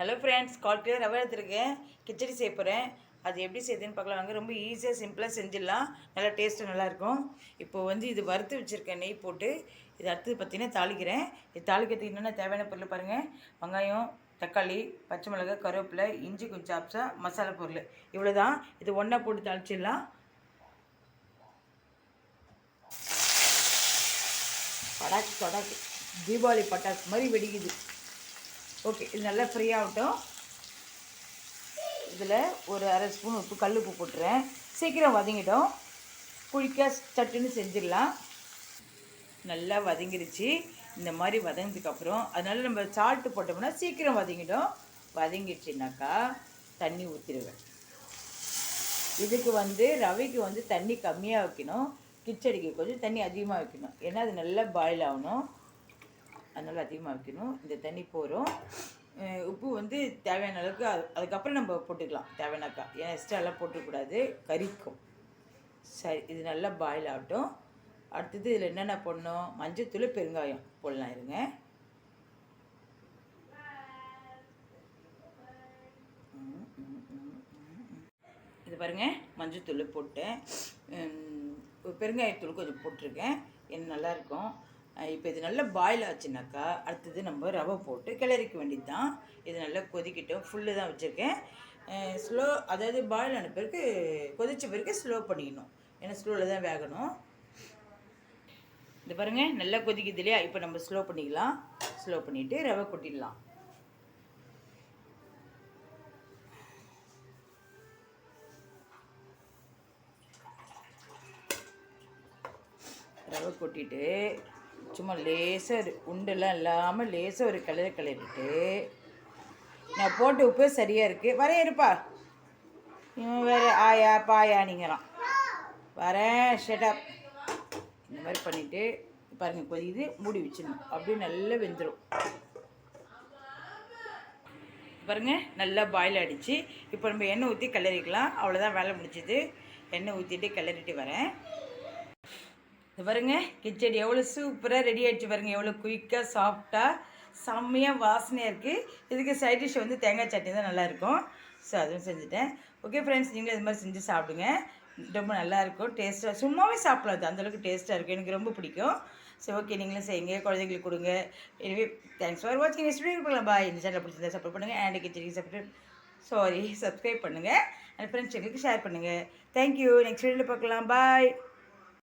Hello friends call kilo ரவை எடுத்துருக்கேன். கிச்சடி செய்ய போகிறேன் அது எப்படி செய்யுதுன்னு பார்க்கலாம். வாங்க ரொம்ப ஈஸியாக சிம்பிளாக செஞ்சிடலாம். நல்லா டேஸ்ட்டு நல்லாயிருக்கும் இப்போ வந்து இது வறுத்து வச்சுருக்கேன் நெய் போட்டு இது அடுத்தது பார்த்திங்கன்னா தாளிக்கிறேன். இது தாளிக்கிறதுக்கு என்னென்ன தேவையான பொருள் பாருங்கள் வெங்காயம் தக்காளி பச்சை மிளகாய் கருவேப்பிலை இஞ்சி கொஞ்சம் சாப்ஸா மசாலா பொருள். இவ்வளோ தான் இது ஒன்றா போட்டு தாளிச்சிடலாம். படாக்கு படாக்கு. தீபாவளி பட்டாசு மாதிரி வெடிக்குது. ஓகே இது நல்லா ஃப்ரீ ஆகட்டும். இதில் ஒரு அரை ஸ்பூன் உப்பு கல் உப்பு போட்டுறேன். சீக்கிரம் வதங்கிடும். குளிக்க சட்டுன்னு செஞ்சிடலாம். நல்லா வதங்கிடுச்சு இந்த மாதிரி வதங்கினதுக்கப்புறம் அதனால் நம்ம சால்ட்டு போட்டோம்னா சீக்கிரம் வதங்கிடும். வதங்கிடுச்சுனாக்கா தண்ணி ஊற்றிடுவேன் இதுக்கு வந்து ரவைக்கு வந்து தண்ணி கம்மியாக வைக்கணும். கிச்சடிக்கு கொஞ்சம் தண்ணி அதிகமாக வைக்கணும். ஏன்னா அது நல்லா பாயில் ஆகணும். அதனால் அதிகமாக வைக்கணும். இந்த தண்ணி போகிறோம் உப்பு வந்து தேவையான அளவுக்கு அது அதுக்கப்புறம் நம்ம போட்டுக்கலாம். தேவையானாக்கா. ஏன்னா எக்ஸ்ட்ராலாம் போட்டுக்கூடாது. கறிக்கும் சரி இது நல்லா பாயில் ஆகட்டும். அடுத்தது இதில் என்னென்ன போடணும்? மஞ்சத்தூள் பெருங்காயம் போடலாம் இருங்க. இது பாருங்க. மஞ்சத்தூள் போட்டேன். பெருங்காயத்தூள் கொஞ்சம் போட்டிருக்கேன். என்ன நல்லாயிருக்கும் இப்போ இது நல்லா பாயில் ஆச்சுனாக்கா அடுத்தது நம்ம ரவை போட்டு கிளறிக்க வேண்டியது தான் இது நல்லா கொதிக்கிட்டோம். ஃபுல்லு தான் வச்சுருக்கேன். ஸ்லோ அதாவது பாயில் ஆன பிறகு கொதித்த பிறகு ஸ்லோ பண்ணிக்கணும். ஏன்னா ஸ்லோவில் தான் வேகணும். இது பாருங்கள் நல்லா கொதிக்குது இல்லையா? இப்போ நம்ம ஸ்லோ பண்ணிக்கலாம். ஸ்லோ பண்ணிவிட்டு ரவை கொட்டிடலாம். ரவை கொட்டிட்டு சும்மா லேசாக ஒரு உண்டெல்லாம் இல்லாமல் லேசாக ஒரு கிளறி கிளறிட்டு நான் போட்டு உப்பு சரியாக இருக்குது வரேன் இருப்பா. இவன் வேறு ஆயா பாயானிங்கிறான். வரேன் ஷெட்டப் இந்த மாதிரி பண்ணிவிட்டு பாருங்கள் கொதிக்குது மூடி வச்சிடணும். அப்படியே நல்லா வெந்துடும் பாருங்க நல்லா பாயில் அடித்து இப்போ நம்ம எண்ணெய் ஊற்றி கிளறிக்கலாம். அவ்வளோதான் வேலை முடிச்சுது எண்ணெய் ஊற்றிட்டு கிளறிட்டு வரேன். இது பாருங்க கிச்சடி எவ்வளோ சூப்பராக ரெடி ஆகிடுச்சு பாருங்கள் எவ்வளோ குயிக்காக சாஃப்டாக செம்மையாக வாசனையாக இருக்குது இதுக்கு சைட் டிஷ் வந்து தேங்காய் சட்னி தான் நல்லாயிருக்கும். ஸோ அதுவும் செஞ்சுட்டேன். ஓகே ஃப்ரெண்ட்ஸ் நீங்களும் இது மாதிரி செஞ்சு சாப்பிடுங்க. ரொம்ப நல்லாயிருக்கும் டேஸ்ட்டாக சும்மாவே சாப்பிடலாம். அது அந்தளவுக்கு டேஸ்ட்டாக இருக்கும். எனக்கு ரொம்ப பிடிக்கும். ஸோ ஓகே நீங்களும் செய்யுங்க. குழந்தைங்களுக்கு கொடுங்க. எனவே தேங்க்ஸ் ஃபார் வாட்சிங் நெக்ஸ்ட் வீடியோ பாய் இந்த சேனல் பிடிச்சிருந்தா சப்போர்ட் பண்ணுங்கள் அண்ட் கிச்சடிக்கு சப்போர்ட் சாரி சப்ஸ்கிரைப் பண்ணுங்கள் அண்ட் ஃப்ரெண்ட்ஸ் எங்களுக்கு ஷேர் பண்ணுங்கள் தேங்க்யூ நெக்ஸ்ட் வீடியோவில் பார்க்கலாம். பாய்